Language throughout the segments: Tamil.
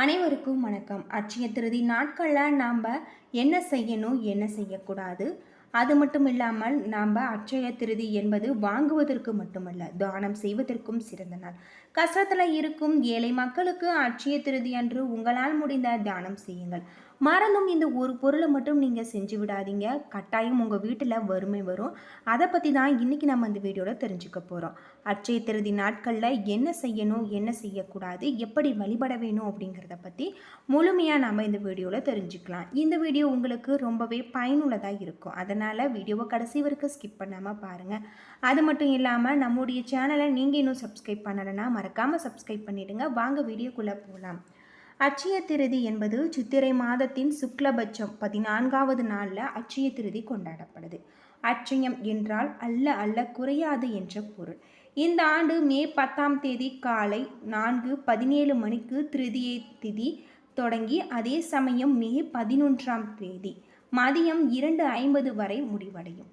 அனைவருக்கும் வணக்கம். அட்சய திருதி நாட்களில் நாம் என்ன செய்யணும் என்ன செய்யக்கூடாது? அது மட்டும் இல்லாமல் நாம் அட்சய திருதி என்பது வாங்குவதற்கு மட்டுமல்ல தானம் செய்வதற்கும் சிறந்த நாள். கஷ்டத்தில் இருக்கும் ஏழை மக்களுக்கு அட்சய திருதி அன்று உங்களால் முடிந்த தானம் செய்யுங்கள். மறந்தும் இந்த ஒரு பொருளை மட்டும் நீங்கள் செஞ்சு விடாதீங்க. கட்டாயம் உங்கள் வீட்டில் வறுமை வரும். அதை பற்றி தான் இன்றைக்கி நம்ம இந்த வீடியோவில் தெரிஞ்சுக்க போகிறோம் அச்சய திருதி நாட்களில் என்ன செய்யணும் என்ன செய்யக்கூடாது எப்படி வழிபட வேணும் அப்படிங்கிறத பற்றி முழுமையாக நம்ம இந்த வீடியோவில் தெரிஞ்சுக்கலாம். இந்த வீடியோ உங்களுக்கு ரொம்பவே பயனுள்ளதாக இருக்கும். அதனால் வீடியோவை கடைசி வரைக்கும் ஸ்கிப் பண்ணாமல் பாருங்கள் அது மட்டும் இல்லாமல் நம்முடைய சேனலை நீங்கள் இன்னும் சப்ஸ்கிரைப் பண்ணலைன்னா மறக்காமல் சப்ஸ்கிரைப் பண்ணிவிடுங்க வாங்க வீடியோக்குள்ளே போகலாம் அட்சய திருதி என்பது சித்திரை மாதத்தின் சுக்லபட்சம் பதினான்காவது நாளில் அட்சய திருதி கொண்டாடப்படுது. அட்சயம் என்றால் அல்ல அல்ல குறையாது என்ற பொருள். இந்த ஆண்டு மே பத்தாம் தேதி காலை நான்கு பதினேழு மணிக்கு திருதியை திதி தொடங்கி அதே சமயம் மே பதினொன்றாம் தேதி மதியம் இரண்டு ஐம்பது வரை முடிவடையும்.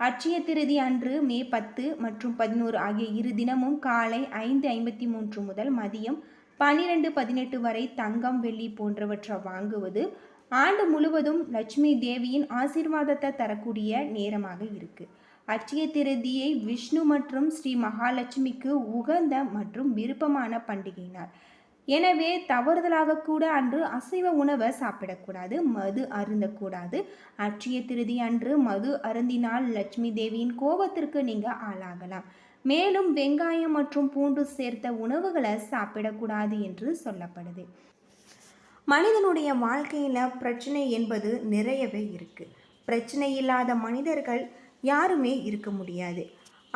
அட்சய திருதி அன்று மே பத்து மற்றும் பதினோரு ஆகிய இரு தினமும் காலை ஐந்து ஐம்பத்தி மூன்று முதல் மதியம் பன்னிரெண்டு பதினெட்டு வரை தங்கம் வெள்ளி போன்றவற்றை வாங்குவது ஆண்டு முழுவதும் லட்சுமி தேவியின் ஆசீர்வாதத்தை தரக்கூடிய நேரமாக இருக்குது அட்சய திருதியை விஷ்ணு மற்றும் ஸ்ரீ மகாலட்சுமிக்கு உகந்த மற்றும் விருப்பமான பண்டிகை நாள் எனவே தவறுதலாக கூட அன்று அசைவ உணவை சாப்பிடக்கூடாது மது அருந்தக்கூடாது. அட்சய திருதி அன்று மது அருந்தினால் லட்சுமி தேவியின் கோபத்திற்கு நீங்கள் ஆளாகலாம். மேலும் வெங்காயம் மற்றும் பூண்டு சேர்த்த உணவுகளை சாப்பிடக்கூடாது என்று சொல்லப்படுது. மனிதனுடைய வாழ்க்கையில் பிரச்சனை என்பது நிறையவே இருக்குது பிரச்சனை இல்லாத மனிதர்கள் யாருமே இருக்க முடியாது.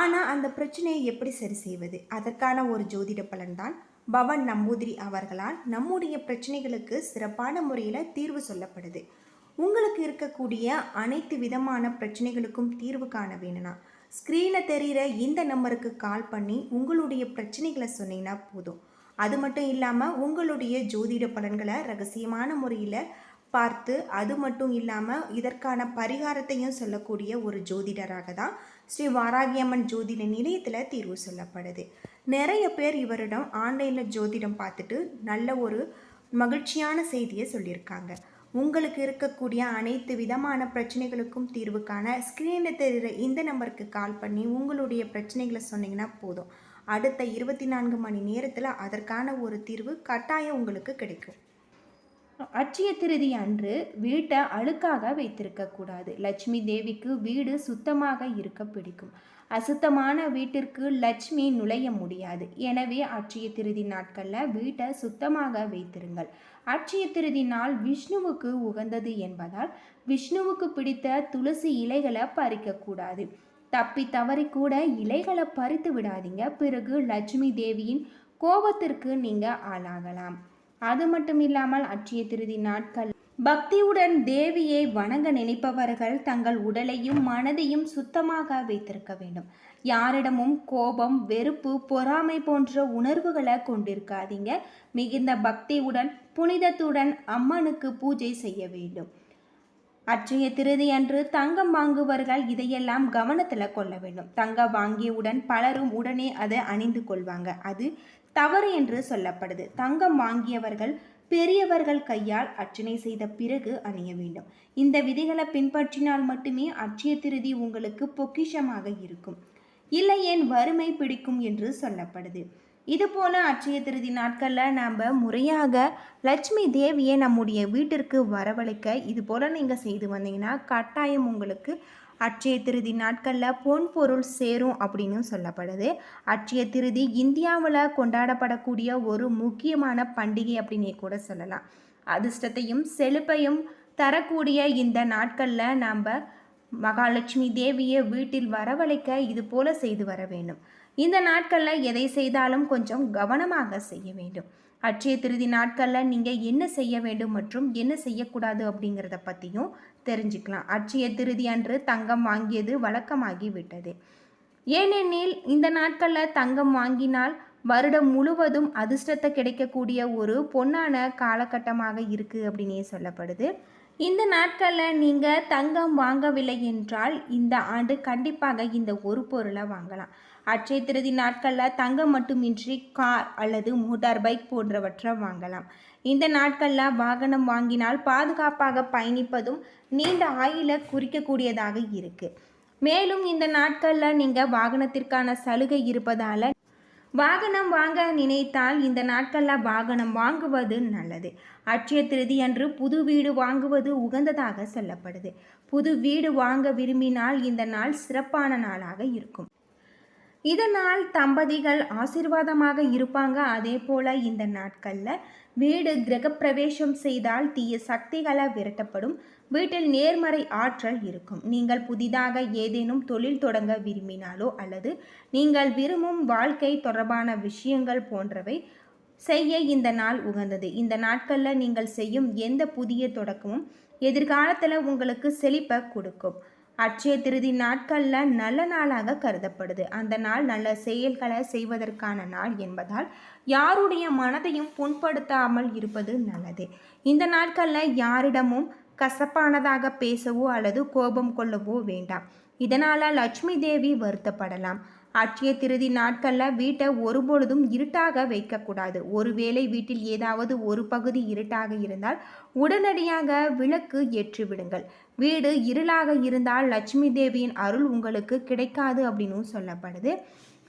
ஆனால் அந்த பிரச்சனையை எப்படி சரி செய்வது? அதற்கான ஒரு ஜோதிட பலன்தான் பவன் நம்பூதிரி அவர்களால் நம்முடைய பிரச்சனைகளுக்கு சிறப்பான முறையில் தீர்வு சொல்லப்படுது. உங்களுக்கு இருக்கக்கூடிய அனைத்து விதமான பிரச்சனைகளுக்கும் தீர்வு காண வேணும்னா ஸ்க்ரீனில் தெரிகிற இந்த நம்பருக்கு கால் பண்ணி உங்களுடைய பிரச்சனைகளை சொன்னீங்கன்னா போதும். அது மட்டும் இல்லாமல் உங்களுடைய ஜோதிட பலன்களை ரகசியமான முறையில் பார்த்து அது மட்டும் இல்லாமல் இதற்கான பரிகாரத்தையும் சொல்லக்கூடிய ஒரு ஜோதிடராக தான் ஸ்ரீ வாராகியம்மன் ஜோதிட நிலையத்தில் தீர்வு சொல்லப்படுது. நிறைய பேர் இவரிடம் ஆன்லைனில் ஜோதிடம் பார்த்துட்டு நல்ல ஒரு மகிழ்ச்சியான செய்தியை சொல்லியிருக்காங்க. உங்களுக்கு இருக்கக்கூடிய அனைத்து விதமான பிரச்சனைகளுக்கும் தீர்வு காண ஸ்க்ரீனில் தெரிகிற இந்த நம்பருக்கு கால் பண்ணி உங்களுடைய பிரச்சனைகளை சொன்னீங்கன்னா போதும். அடுத்த இருபத்தி நான்கு மணி நேரத்தில் அதற்கான ஒரு தீர்வு கட்டாயம் உங்களுக்கு கிடைக்கும். அச்சய திருதி அன்று வீட்டை அழுக்காக வைத்திருக்க கூடாது. லட்சுமி தேவிக்கு வீடு சுத்தமாக இருக்க பிடிக்கும். அசுத்தமான வீட்டிற்கு லட்சுமி நுழைய முடியாது. எனவே அட்சய திருதி நாட்களில் வீட்டை சுத்தமாக வைத்திருங்கள். அட்சய திருதி நாள் விஷ்ணுவுக்கு உகந்தது என்பதால் விஷ்ணுவுக்கு பிடித்த துளசி இலைகளை பறிக்கக்கூடாது தப்பி தவறி கூட இலைகளை பறித்து விடாதீங்க. பிறகு லட்சுமி தேவியின் கோபத்திற்கு நீங்கள் ஆளாகலாம். அது மட்டும் இல்லாமல் அட்சய திருதி நாட்கள். பக்தியுடன் தேவியை வணங்க நினைப்பவர்கள் தங்கள் உடலையும் மனதையும் சுத்தமாக வைத்திருக்க வேண்டும். யாரிடமும் கோபம் வெறுப்பு பொறாமை போன்ற உணர்வுகளை கொண்டிருக்காதீங்க. மிகுந்த பக்தியுடன் புனிதத்துடன் அம்மனுக்கு பூஜை செய்ய வேண்டும். அற்றைய திருதி அன்று தங்கம் வாங்குவர்கள் இதையெல்லாம் கவனத்தில் கொள்ள வேண்டும். தங்கம் வாங்கியவுடன் பலரும் உடனே அதை அணிந்து கொள்வாங்க. அது தவறு என்று சொல்லப்படுது. தங்கம் வாங்கியவர்கள் பெரியவர்கள் கையால் அர்ச்சனை செய்த பிறகு அணிய வேண்டும். இந்த விதிகளை பின்பற்றினால் மட்டுமே அட்சய திருதி உங்களுக்கு பொக்கிஷமாக இருக்கும். இல்லை ஏன் வறுமை பிடிக்கும் என்று சொல்லப்படுது. இது போல அட்சய திருதி நாட்களில் நாம் முறையாக லட்சுமி தேவியை நம்முடைய வீட்டிற்கு வரவழைக்க இது போல் நீங்கள் செய்து வந்தீங்கன்னா கட்டாயம் உங்களுக்கு அட்சய திருதி நாட்களில் பொன் பொருள் சேரும் அப்படின்னு சொல்லப்படுது. அட்சய திருதி இந்தியாவில் கொண்டாடப்படக்கூடிய ஒரு முக்கியமான பண்டிகை அப்படின்னே கூட சொல்லலாம். அதிர்ஷ்டத்தையும் செழிப்பையும் தரக்கூடிய இந்த நாட்களில் நாம் மகாலட்சுமி தேவியை வீட்டில் வரவழைக்க இது போல செய்து வர வேண்டும். இந்த நாட்களில் எதை செய்தாலும் கொஞ்சம் கவனமாக செய்ய வேண்டும். அட்சய திருதி நாட்களில் நீங்கள் என்ன செய்ய வேண்டும் மற்றும் என்ன செய்யக்கூடாது அப்படிங்கிறத பற்றியும் தெரிஞ்சுக்கலாம். அட்சய திருதி அன்று தங்கம் வாங்கியது வழக்கமாகிவிட்டது. ஏனெனில் இந்த நாட்களில் தங்கம் வாங்கினால் வருடம் முழுவதும் அதிர்ஷ்டத்தை கிடைக்கக்கூடிய ஒரு பொன்னான காலகட்டமாக இருக்குது அப்படின்னே சொல்லப்படுது. இந்த நாட்களில் நீங்கள் தங்கம் வாங்கவில்லை என்றால் இந்த ஆண்டு கண்டிப்பாக இந்த ஒரு பொருளை வாங்கலாம். அட்சய திருதி நாட்களில் தங்கம் மட்டுமின்றி கார் அல்லது மோட்டார் பைக் போன்றவற்றை வாங்கலாம். இந்த நாட்களில் வாகனம் வாங்கினால் பாதுகாப்பாக பயணிப்பதும் நீண்ட ஆயில குறிக்கக்கூடியதாக இருக்குது மேலும் இந்த நாட்களில் நீங்கள் வாகனத்திற்கான சலுகை இருப்பதால் வாகனம் வாங்க நினைத்தால் இந்த நாட்களில் வாகனம் வாங்குவது நல்லது. அட்சய திருதி அன்று புது வீடு வாங்குவது உகந்ததாக சொல்லப்படுது. புது வீடு வாங்க விரும்பினால் இந்த நாள் சிறப்பான நாளாக இருக்கும். இதனால் தம்பதிகள் ஆசீர்வாதமாக இருப்பாங்க. அதே போல இந்த நாட்களில் வீடு கிரகப்பிரவேசம் செய்தால் தீய சக்திகளை விரட்டப்படும். வீட்டில் நேர்மறை ஆற்றல் இருக்கும். நீங்கள் புதிதாக ஏதேனும் தொழில் தொடங்க விரும்பினாலோ அல்லது நீங்கள் விரும்பும் வாழ்க்கை தொடர்பான விஷயங்கள் போன்றவை செய்ய இந்த நாள் உகந்தது. இந்த நாட்களில் நீங்கள் செய்யும் எந்த புதிய தொடக்கமும் எதிர்காலத்தில் உங்களுக்கு செழிப்பை கொடுக்கும். அட்சய திருதி நாட்களில் நல்ல நாளாக கருதப்படுது. அந்த நாள் நல்ல செயல்களை செய்வதற்கான நாள் என்பதால் யாருடைய மனதையும் புண்படுத்தாமல் இருப்பது நல்லது. இந்த நாட்களில் யாரிடமும் கசப்பானதாக பேசவோ அல்லது கோபம் கொள்ளவோ வேண்டாம். இதனால் லட்சுமி தேவி வருத்தப்படலாம். அட்சய திருதி நாட்களில் வீட்டை ஒருபொழுதும் இருட்டாக வைக்கக்கூடாது. ஒருவேளை வீட்டில் ஏதாவது ஒரு பகுதி இருட்டாக இருந்தால் உடனடியாக விளக்கு ஏற்றிவிடுங்கள். வீடு இருளாக இருந்தால் லட்சுமி தேவியின் அருள் உங்களுக்கு கிடைக்காது அப்படின்னு சொல்லப்படுது.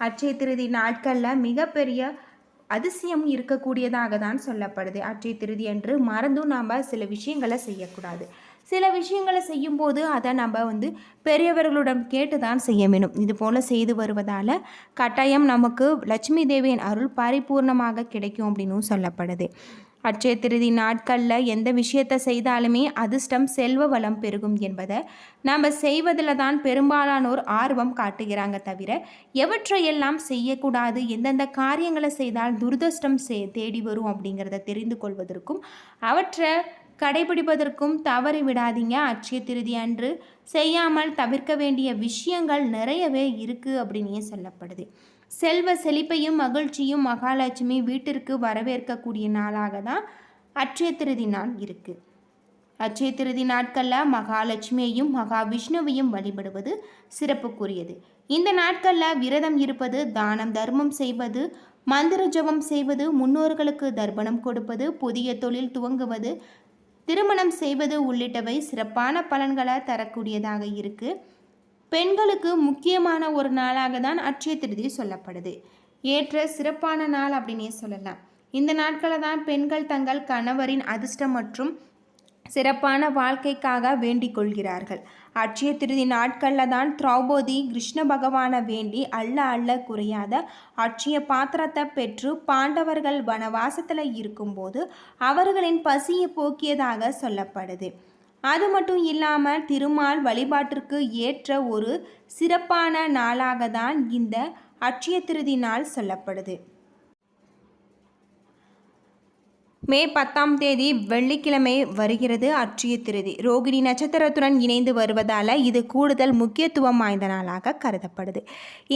அச்சய திருதி நாட்களில் மிகப்பெரிய அதிசயம் இருக்கக்கூடியதாக தான் சொல்லப்படுது. அச்சய திருதி என்று மறந்தும் நாம் சில விஷயங்களை செய்யக்கூடாது. சில விஷயங்களை செய்யும்போது அதை நம்ம வந்து பெரியவர்களிடம் கேட்டு தான் செய்ய வேணும். இது போல் செய்து வருவதால் கட்டாயம் நமக்கு லட்சுமி தேவியின் அருள் பரிபூர்ணமாக கிடைக்கும் அப்படின்னும் சொல்லப்படுது. அட்சய திருதி நாட்களில் எந்த விஷயத்தை செய்தாலுமே அதிர்ஷ்டம் செல்வ வளம் பெருகும் என்பதை நாம் செய்வதில் தான் பெரும்பாலானோர் ஆர்வம் காட்டுகிறாங்க தவிர எவற்றையெல்லாம் செய்யக்கூடாது எந்தெந்த காரியங்களை செய்தால் துரதிருஷ்டம் சே தேடி வரும் அப்படிங்கிறத தெரிந்து கொள்வதற்கும் அவற்றை கடைபிடிப்பதற்கும் தவறி விடாதீங்க. அட்சய திருதி அன்று செய்யாமல் தவிர்க்க வேண்டிய விஷயங்கள் நிறையவே இருக்குது அப்படின்னே சொல்லப்படுது. செல்வ செழிப்பையும் மகிழ்ச்சியும் மகாலட்சுமி வீட்டிற்கு வரவேற்கக்கூடிய நாளாக தான் அட்சய திருதி நாள் இருக்குது அச்சய திருதி நாட்களில் மகாலட்சுமியையும் மகாவிஷ்ணுவையும் வழிபடுவது சிறப்புக்குரியது. இந்த நாட்களில் விரதம் இருப்பது தானம் தர்மம் செய்வது மந்திர ஜபம் செய்வது முன்னோர்களுக்கு தர்ப்பணம் கொடுப்பது புதிய தொழில் துவங்குவது திருமணம் செய்வது உள்ளிட்டவை சிறப்பான பலன்களை தரக்கூடியதாக இருக்குது பெண்களுக்கு முக்கியமான ஒரு நாளாக தான் அட்சய திருதி சொல்லப்படுது. ஏற்ற சிறப்பான நாள் அப்படின்னே சொல்லலாம். இந்த நாட்களில் தான் பெண்கள் தங்கள் கணவரின் அதிர்ஷ்டம் மற்றும் சிறப்பான வாழ்க்கைக்காக வேண்டிக் கொள்கிறார்கள். அட்சய திருதி நாட்களில் தான் திரௌபதி கிருஷ்ண பகவானை வேண்டி அல்ல அல்ல குறையாத அட்சய பாத்திரத்தை பெற்று பாண்டவர்கள் வனவாசத்தில் இருக்கும்போது அவர்களின் பசியை போக்கியதாக சொல்லப்படுது. அது மட்டும் இல்லாமல் திருமால் வழிபாட்டிற்கு ஏற்ற ஒரு சிறப்பான நாளாக தான் இந்த அட்சய திருதி நாள் சொல்லப்படுது. மே பத்தாம் தேதி வெள்ளிக்கிழமை வருகிறது அட்சய திருதி. ரோகிணி நட்சத்திரத்துடன் இணைந்து வருவதால் இது கூடுதல் முக்கியத்துவம் வாய்ந்த நாளாக கருதப்படுது.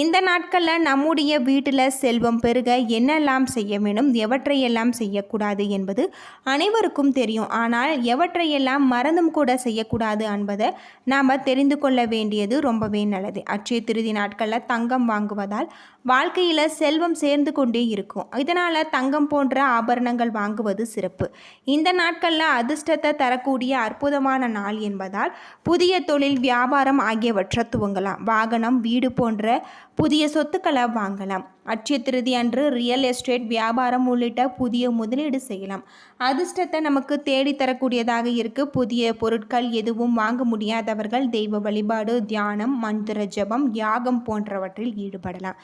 இந்த நாட்களில் நம்முடைய வீட்டில் செல்வம் பெருக என்னெல்லாம் செய்ய வேண்டும் எவற்றையெல்லாம் செய்யக்கூடாது என்பது அனைவருக்கும் தெரியும். ஆனால் எவற்றையெல்லாம் மறந்தும் கூட செய்யக்கூடாது என்பதை நாம் தெரிந்து கொள்ள வேண்டியது ரொம்பவே நல்லது. அட்சய திருதி நாட்களில் தங்கம் வாங்குவதால் வாழ்க்கையில் செல்வம் சேர்ந்து கொண்டே இருக்கும். இதனால் தங்கம் போன்ற ஆபரணங்கள் வாங்குவது சிறப்பு. இந்த நாட்களில் அதிர்ஷ்டத்தை தரக்கூடிய அற்புதமான நாள் என்பதால் புதிய தொழில் வியாபாரம் ஆகியவற்றை துவங்கலாம். வாகனம் வீடு போன்ற புதிய சொத்துக்களை வாங்கலாம். அட்சய திருதி அன்று ரியல் எஸ்டேட் வியாபாரம் உள்ளிட்ட புதிய முதலீடு செய்யலாம். அதிர்ஷ்டத்தை நமக்கு தேடித்தரக்கூடியதாக இருக்குது புதிய பொருட்கள் எதுவும் வாங்க முடியாதவர்கள் தெய்வ வழிபாடு தியானம் மந்திர ஜபம் யாகம் போன்றவற்றில் ஈடுபடலாம்.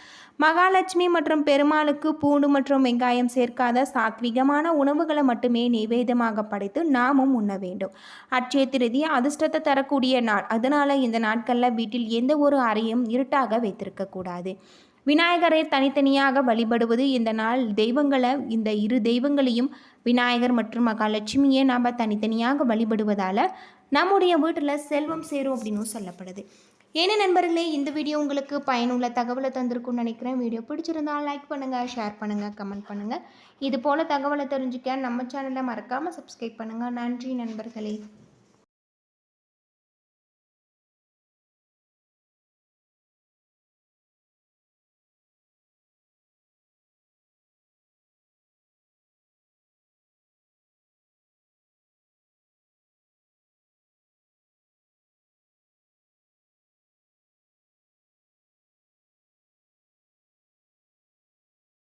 மகாலட்சுமி மற்றும் பெருமாளுக்கு பூண்டு மற்றும் வெங்காயம் சேர்க்காத சாத்விகமான உணவுகளை மட்டுமே நிவேதமாக படைத்து நாமும் உண்ண வேண்டும். அட்சய திருதி அதிர்ஷ்டத்தை தரக்கூடிய நாள். அதனால் இந்த நாட்களில் வீட்டில் எந்த ஒரு அறையும் இருட்டாக வைத்திருக்கக்கூடாது விநாயகரை தனித்தனியாக வழிபடுவது இந்த நாள் தெய்வங்களை இந்த இரு தெய்வங்களையும் விநாயகர் மற்றும் மகாலட்சுமியை நாம் தனித்தனியாக வழிபடுவதால் நம்முடைய வீட்டில் செல்வம் சேரும் அப்படின்னு சொல்லப்படுது. ஏன்னா நண்பர்களே இந்த வீடியோ உங்களுக்கு பயனுள்ள தகவலை தந்திருக்கும்னு நினைக்கிறேன். வீடியோ பிடிச்சிருந்தால் லைக் பண்ணுங்கள் ஷேர் பண்ணுங்கள் கமெண்ட் பண்ணுங்கள் இது போல் தகவலை தெரிஞ்சுக்க நம்ம சேனலை மறக்காமல் சப்ஸ்கிரைப் பண்ணுங்கள் நன்றி நண்பர்களே.